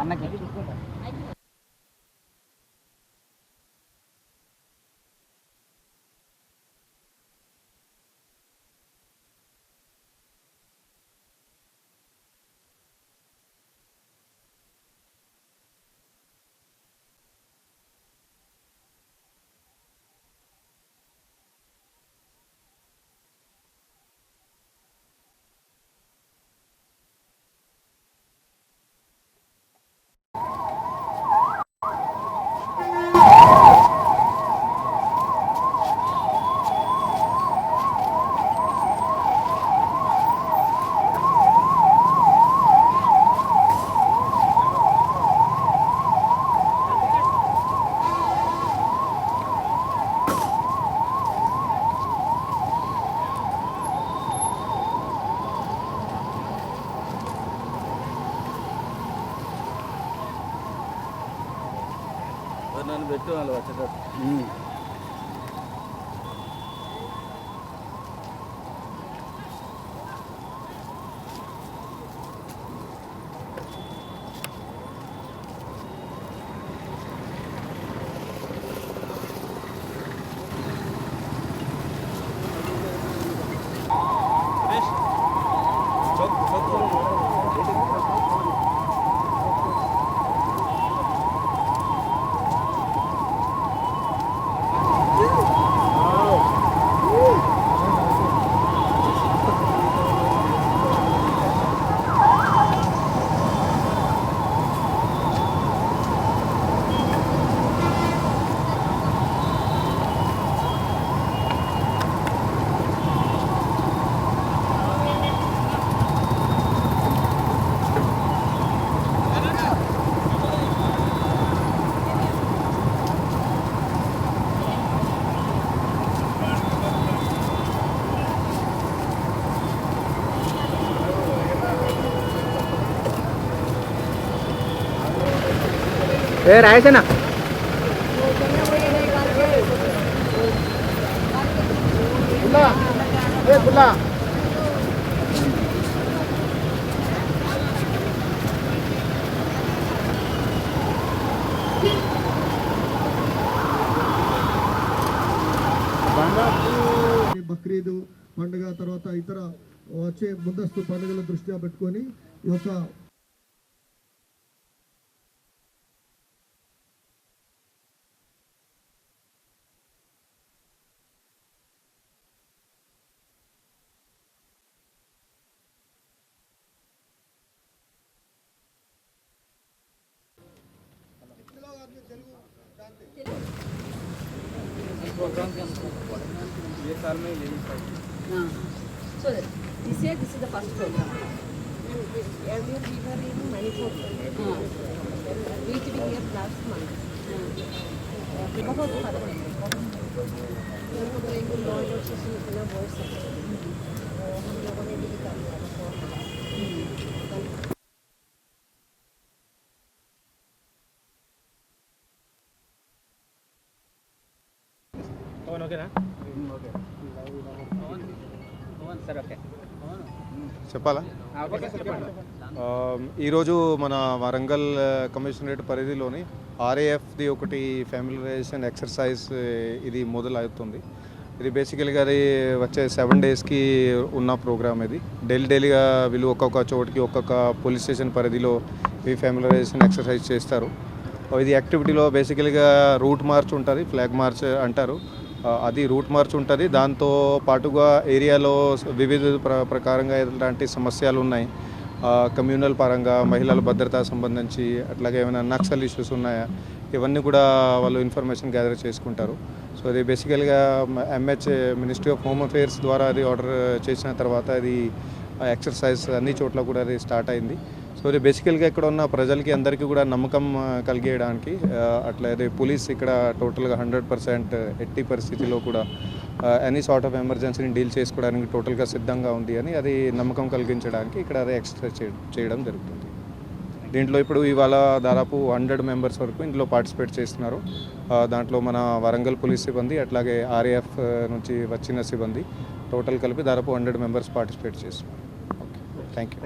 అన్నకి. నన్ను పెట్టి వాళ్ళు వచ్చేటప్పుడు ఏ రాయసేనా? ఈ బక్రీదు పండుగ తర్వాత ఇతర వచ్చే ముందస్తు పండుగల దృష్ట్యా పెట్టుకొని ఈ యొక్క ये साल में यही था Ah. So this year this is the first program. Earlier we were in Manipur. Ah. Reached here last month. बहुत फर्क है लोगों को एक लॉ से इतना बहुत सकते हम लोगों ने भी कर लिया ఓకేనా? సరే ఓకే. చెప్పాలా? ఈరోజు మన వరంగల్ కమిషనరేట్ పరిధిలోని ఆర్ఏఎఫ్ది ఒకటి ఫ్యామిలరైజేషన్ ఎక్సర్సైజ్ ఇది మొదలవుతుంది. ఇది బేసికల్గా అది వచ్చే సెవెన్ డేస్కి ఉన్న ప్రోగ్రామ్ ఇది. డైలీ డైలీగా వీళ్ళు ఒక్కొక్క చోటికి ఒక్కొక్క పోలీస్ స్టేషన్ పరిధిలో ఈ ఫ్యామిలరైజేషన్ ఎక్సర్సైజ్ చేస్తారు. ఇది యాక్టివిటీలో బేసికల్గా రూట్ మార్చ్ ఉంటుంది ఫ్లాగ్ మార్చ్ అంటారు. అది రూట్ మార్చ్ ఉంటుంది. దాంతో పాటుగా ఏరియాలో వివిధ ప్ర ప్రకారంగా ఎలాంటి సమస్యలు ఉన్నాయి కమ్యూనల్ పరంగా మహిళల భద్రత సంబంధించి అట్లాగే ఏమైనా నక్సల్ ఇష్యూస్ ఉన్నాయా? ఇవన్నీ కూడా వాళ్ళు ఇన్ఫర్మేషన్ గ్యాదర్ చేసుకుంటారు. సో అది బేసికల్గా MH ministry of home affairs ద్వారా అది ఆర్డర్ చేసిన తర్వాత అది ఎక్సర్సైజ్ అన్ని చోట్ల కూడా అది స్టార్ట్ అయింది. సో ఇది బేసికల్గా ఇక్కడ ఉన్న ప్రజలకి అందరికీ కూడా నమ్మకం కలిగేయడానికి అట్లా అది పోలీస్ ఇక్కడ టోటల్గా హండ్రెడ్ పర్సెంట్ ఎట్టి పరిస్థితిలో కూడా ఎనీ సార్ట్ ఆఫ్ ఎమర్జెన్సీని డీల్ చేసుకోవడానికి టోటల్గా సిద్ధంగా ఉంది అని అది నమ్మకం కలిగించడానికి ఇక్కడ అది ఎక్స్ట్రా చేయడం జరుగుతుంది. దీంట్లో ఇప్పుడు ఇవాళ దాదాపు హండ్రెడ్ మెంబర్స్ వరకు ఇందులో పార్టిసిపేట్ చేస్తున్నారు. దాంట్లో మన వరంగల్ పోలీస్ సిబ్బంది అట్లాగే ఆర్ఏఎఫ్ నుంచి వచ్చిన సిబ్బంది టోటల్ కలిపి దాదాపు హండ్రెడ్ మెంబర్స్ పార్టిసిపేట్ చేస్తున్నారు. Okay thank you